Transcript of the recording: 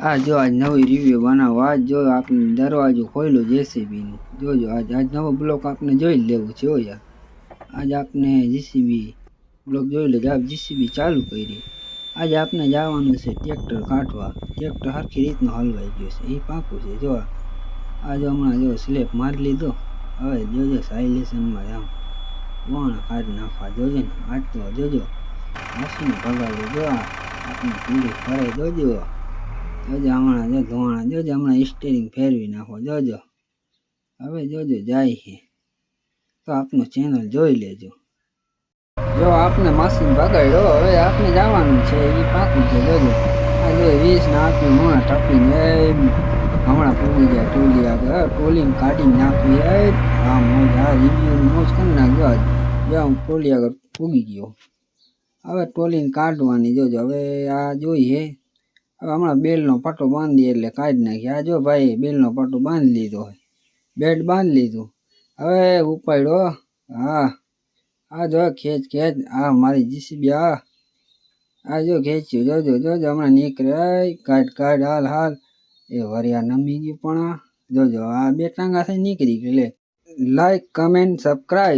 આ જો આજ નવી રિવ્યુ બનાવો આજ જો આપણે દરવાજો ખોલ્યો જેસીબીનો જોજો, આજ આજ નવો બ્લોક આપણે જોઈ લેવું છે યાર. આજ આપણે જીસીબી બ્લોક જોઈ લેજો આપ જીસીબી ચાલુ કરી. આજે આપણે જવાનું છે ટ્રેક્ટર કાઢવા. ટ્રેક્ટર સરખી રીતનું હલવાઈ ગયું છે. એ પાકું છે, જો આ. જો હમણાં જો સ્લેપ મારી લીધો. હવે જોજો સાયલેશનમાં આમ વણ કાઢી નાખવા? જોજો ને, આજ તો જોજો. મશીન ભગાડ્યું જો આપણે પૂરી ફરે, જોજો. જોજો હમણાં જો ધોવાણા જોજો, હમણાં સ્ટેરિંગ ફેરવી નાખો, જોજો. હવે જોજો, જાય છે તો આપનું ચેનલ જોઈ લેજો. જો આપને મશીન બગાડ્યો હવે આપણે જવાનું છે, એ પાકું છે, જોજો. આ જો વીસ ને આપ્યું હમણાં ટપીને હમણાં પૂરી જાય ટોલી આગળ ટોલીને કાઢીને નાખવી એ આ મોજ, આ રિવ્યુની મોજ કરી નાખ્યો જો હું ટોલી આગળ પૂગી ગયો. હવે ટોલીને કાઢવાની, જોજો, હવે આ જોઈએ હમણાં બેલનો પટ્ટો બાંધી એટલે કાઢી નાખી આ જો ભાઈ, બેલનો પટ્ટો બાંધી લીધો બેડ બાંધી લીધું. હવે ઉપાડ્યો. હા. આ જો ખેંચ ખેંચ. આ મારી જીસીબી આ આ જો ખેંચ્યું. જોજો જોજો હમણાં નીકળે કાઢ કાઢ, હાલ હાલ. એ વરિયા નમી ગયું પણ જોજો આ બે ટાંગા થઈ નીકળી ગયું. લે લાઈક કમેન્ટ સબસ્ક્રાઈબ